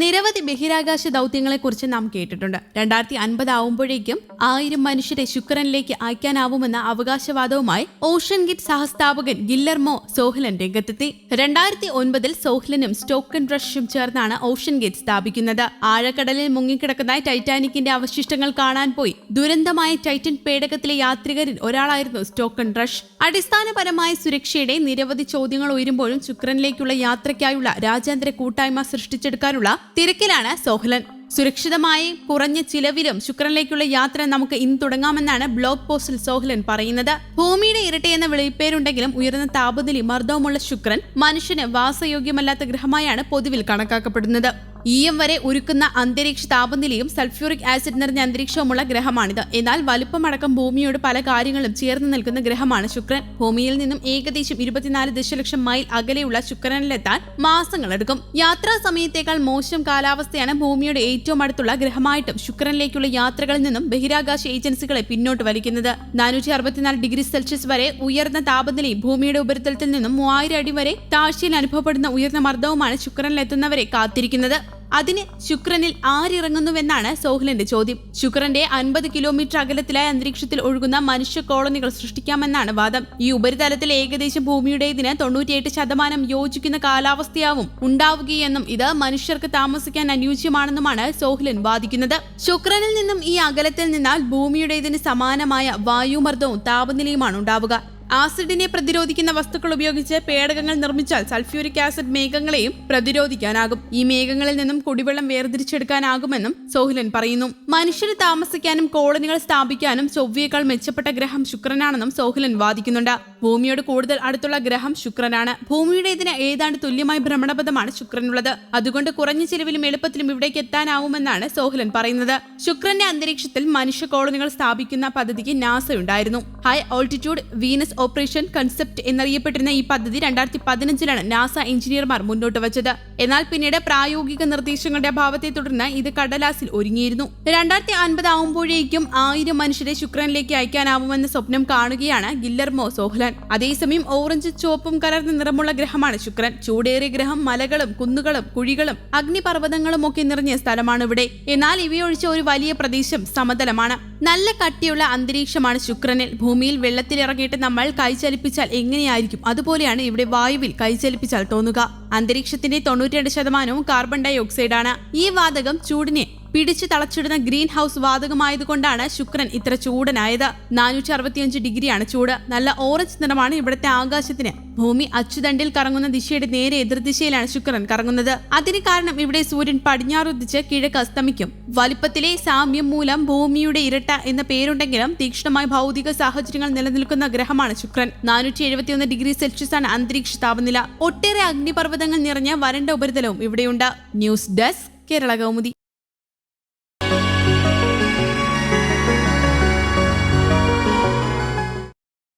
നിരവധി ബഹിരാകാശ ദൗത്യങ്ങളെക്കുറിച്ച് നാം കേട്ടിട്ടുണ്ട്. രണ്ടായിരത്തി അൻപത് ആവുമ്പോഴേക്കും ആയിരം മനുഷ്യരെ ശുക്രനിലേക്ക് അയക്കാനാവുമെന്ന അവകാശവാദവുമായി ഓഷൻ ഗിറ്റ് സഹസ്ഥാപകൻ ഗില്ലർമോ സോഹ്ലൻ രംഗത്തെത്തി. രണ്ടായിരത്തി ഒൻപതിൽ സോഹ്ലനും സ്റ്റോക്കൻ റഷും ചേർന്നാണ് ഓഷൻ ഗേറ്റ് സ്ഥാപിക്കുന്നത്. ആഴക്കടലിൽ മുങ്ങിക്കിടക്കുന്ന ടൈറ്റാനിക്കിന്റെ അവശിഷ്ടങ്ങൾ കാണാൻ പോയി. ദുരന്തമായ ടൈറ്റൻ പേടകത്തിലെ യാത്രികരിൽ ഒരാളായിരുന്നു സ്റ്റോക്കൻ റഷ്. അടിസ്ഥാനപരമായ സുരക്ഷയുടെ നിരവധി ചോദ്യങ്ങൾ ഉയരുമ്പോഴും ശുക്രനിലേക്കുള്ള യാത്രയ്ക്കായുള്ള രാജ്യാന്തര കൂട്ടായ്മ സൃഷ്ടിച്ചെടുക്കാനുള്ള തിരക്കിലാണ് സോഹ്ലൻ. സുരക്ഷിതമായി കുറഞ്ഞ ചിലവിലും ശുക്രനിലേക്കുള്ള യാത്ര നമുക്ക് ഇന്ന് തുടങ്ങാമെന്നാണ് ബ്ലോഗ് പോസ്റ്റിൽ സോഹ്ലൻ പറയുന്നത്. ഭൂമിയുടെ ഇരട്ട എന്ന വിളിപ്പേരുണ്ടെങ്കിലും ഉയർന്ന താപനില മർദ്ദവുമുള്ള ശുക്രൻ മനുഷ്യന് വാസയോഗ്യമല്ലാത്ത ഗ്രഹമായാണ് പൊതുവിൽ കണക്കാക്കപ്പെടുന്നത്. എം വരെ ഒരുക്കുന്ന അന്തരീക്ഷ താപനിലയും സൾഫ്യൂറിക് ആസിഡ് നിറഞ്ഞ അന്തരീക്ഷവുമുള്ള ഗ്രഹമാണിത്. എന്നാൽ വലുപ്പമടക്കം ഭൂമിയോട് പല കാര്യങ്ങളും ചേർന്ന് നിൽക്കുന്ന ഗ്രഹമാണ് ശുക്രൻ. ഭൂമിയിൽ നിന്നും ഏകദേശം ഇരുപത്തിനാല് ദശലക്ഷം മൈൽ അകലെയുള്ള ശുക്രനിലെത്താൻ മാസങ്ങളെടുക്കും. യാത്രാ സമയത്തേക്കാൾ മോശം കാലാവസ്ഥയാണ് ഭൂമിയുടെ ഏറ്റവും അടുത്തുള്ള ഗ്രഹമായിട്ടും ശുക്രനിലേക്കുള്ള യാത്രകളിൽ നിന്നും ബഹിരാകാശ ഏജൻസികളെ പിന്നോട്ട് വലിക്കുന്നത്. നാനൂറ്റി അറുപത്തിനാല് ഡിഗ്രി സെൽഷ്യസ് വരെ ഉയർന്ന താപനിലയും ഭൂമിയുടെ ഉപരിതലത്തിൽ നിന്നും മൂവായിരം അടി വരെ താഴ്ചയിൽ അനുഭവപ്പെടുന്ന ഉയർന്ന മർദ്ദവുമാണ് ശുക്രനിലെത്തുന്നവരെ കാത്തിരിക്കുന്നത്. അതിന് ശുക്രനിൽ ആരിറങ്ങുന്നുവെന്നാണ് സോഹ്ലന്റെ ചോദ്യം. ശുക്രന്റെ അൻപത് കിലോമീറ്റർ അകലത്തിലായ അന്തരീക്ഷത്തിൽ ഒഴുകുന്ന മനുഷ്യ കോളനികൾ സൃഷ്ടിക്കാമെന്നാണ് വാദം. ഈ ഉപരിതലത്തിൽ ഏകദേശം ഭൂമിയുടേതിന് തൊണ്ണൂറ്റിയെട്ട് ശതമാനം യോജിക്കുന്ന കാലാവസ്ഥയാവും ഉണ്ടാവുകയെന്നും ഇത് മനുഷ്യർക്ക് താമസിക്കാൻ അനുയോജ്യമാണെന്നുമാണ് സോഹ്ലൻ വാദിക്കുന്നത്. ശുക്രനിൽ നിന്നും ഈ അകലത്തിൽ നിന്നാൽ ഭൂമിയുടേതിന് സമാനമായ വായുമർദ്ദവും താപനിലയുമാണ് ഉണ്ടാവുക. ആസിഡിനെ പ്രതിരോധിക്കുന്ന വസ്തുക്കൾ ഉപയോഗിച്ച് പേടകങ്ങൾ നിർമ്മിച്ചാൽ സൾഫ്യൂരിക് ആസിഡ് മേഘങ്ങളെയും പ്രതിരോധിക്കാനാകും. ഈ മേഘങ്ങളിൽ നിന്നും കുടിവെള്ളം വേർതിരിച്ചെടുക്കാനാകുമെന്നും സോഹിലൻ പറയുന്നു. മനുഷ്യന് താമസിക്കാനും കോളനികൾ സ്ഥാപിക്കാനും ചൊവ്വയേക്കാൾ മെച്ചപ്പെട്ട ഗ്രഹം ശുക്രനാണെന്നും സോഹിലൻ വാദിക്കുന്നുണ്ട്. ഭൂമിയോട് കൂടുതൽ അടുത്തുള്ള ഗ്രഹം ശുക്രനാണ്. ഭൂമിയുടെ ഇതിന് ഏതാണ്ട് തുല്യമായ ഭ്രമണപഥമാണ് ശുക്രനുള്ളത്. അതുകൊണ്ട് കുറഞ്ഞ ചിലവിലും എളുപ്പത്തിലും ഇവിടേക്ക് എത്താനാവുമെന്നാണ് സോഹലൻ പറയുന്നത്. ശുക്രന്റെ അന്തരീക്ഷത്തിൽ മനുഷ്യ കോളനികൾ സ്ഥാപിക്കുന്ന പദ്ധതിക്ക് നാസ ഉണ്ടായിരുന്നു. High altitude Venus operation concept എന്നറിയപ്പെട്ടിരുന്ന ഈ പദ്ധതി രണ്ടായിരത്തി പതിനഞ്ചിലാണ് നാസ എഞ്ചിനീയർമാർ മുന്നോട്ട് വച്ചത്. എന്നാൽ പിന്നീട് പ്രായോഗിക നിർദ്ദേശങ്ങളുടെ അഭാവത്തെ തുടർന്ന് ഇത് കടലാസിൽ ഒരുങ്ങിയിരുന്നു. രണ്ടായിരത്തി അൻപത് ആവുമ്പോഴേക്കും ആയിരം മനുഷ്യരെ ശുക്രനിലേക്ക് അയക്കാനാവുമെന്ന സ്വപ്നം കാണുകയാണ് ഗില്ലർമോ സോഹ്ലൻ. അതേസമയം ഓറഞ്ച് ചുവപ്പും കലർന്ന നിറമുള്ള ഗ്രഹമാണ് ശുക്രൻ. ചൂടേറിയ ഗ്രഹം മലകളും കുന്നുകളും കുഴികളും അഗ്നിപർവതങ്ങളും ഒക്കെ നിറഞ്ഞ സ്ഥലമാണ് ഇവിടെ. എന്നാൽ ഇവയൊഴിച്ച ഒരു വലിയ പ്രദേശം സമതലമാണ്. നല്ല കട്ടിയുള്ള അന്തരീക്ഷമാണ് ശുക്രനിൽ. ഭൂമിയിൽ വെള്ളത്തിലിറങ്ങിയിട്ട് നമ്മൾ കൈചലിപ്പിച്ചാൽ എങ്ങനെയായിരിക്കും? അതുപോലെയാണ് ഇവിടെ വായുവിൽ കൈചലിപ്പിച്ചാൽ തോന്നുക. അന്തരീക്ഷത്തിന്റെ തൊണ്ണൂറ്റിരണ്ട് ശതമാനവും കാർബൺ ഡൈ ഓക്സൈഡാണ് ഈ വാതകം ചൂടിനെ പിടിച്ചു തളച്ചിടുന്ന ഗ്രീൻ ഹൗസ് വാതകമായതുകൊണ്ടാണ് ശുക്രൻ ഇത്ര ചൂടനായത്. നാനൂറ്റി അറുപത്തിയഞ്ച് ഡിഗ്രിയാണ് ചൂട്. നല്ല ഓറഞ്ച് നിറമാണ് ഇവിടുത്തെ ആകാശത്തിന്. ഭൂമി അച്ചുതണ്ടിൽ കറങ്ങുന്ന ദിശയുടെ നേരെ എതിർദിശയിലാണ് ശുക്രൻ കറങ്ങുന്നത്. അതിന് കാരണം ഇവിടെ സൂര്യൻ പടിഞ്ഞാറുദിച്ച് കിഴക്ക് അസ്തമിക്കും. വലിപ്പത്തിലെ സാമ്യം മൂലം ഭൂമിയുടെ ഇരട്ട എന്ന പേരുണ്ടെങ്കിലും തീക്ഷ്ണമായ ഭൗതിക സാഹചര്യങ്ങൾ നിലനിൽക്കുന്ന ഗ്രഹമാണ് ശുക്രൻ. നാനൂറ്റി എഴുപത്തിയൊന്ന് ഡിഗ്രി സെൽഷ്യസ് ആണ് അന്തരീക്ഷ താപനില. ഒട്ടേറെ അഗ്നിപർവതങ്ങൾ നിറഞ്ഞ വരണ്ട ഉപരിതലവും ഇവിടെയുണ്ട്. News desk Kerala Kaumudi.